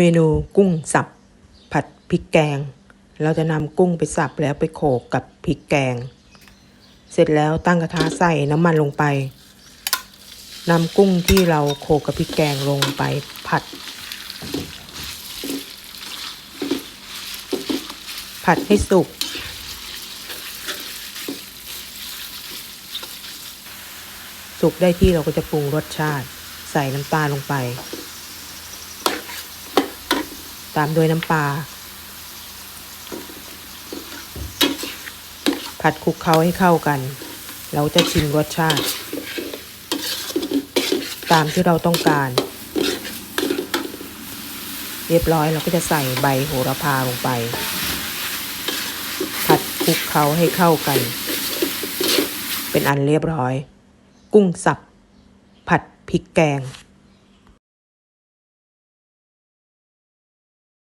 เมนูกุ้งสับ ผัดพริกแกง เราจะนำกุ้งไปสับแล้วไปโขกกับพริกแกง เสร็จแล้วตั้งกระทะใส่น้ำมันลงไปนำกุ้งที่เราโขกกับพริกแกงลงไปผัด ผัดให้สุก สุกได้ที่เราก็จะปรุงรสชาติ ใส่น้ำตาลลงไป ตามด้วยน้ำปลา ผัดคลุกเคล้าให้เข้ากัน เราจะชิมรสชาติ ตามที่เราต้องการ เรียบร้อยเราก็จะใส่ใบโหระพาลงไป ผัดคลุกเคล้าให้เข้ากัน เป็นอันเรียบร้อย กุ้งสับ ผัดพริกแกง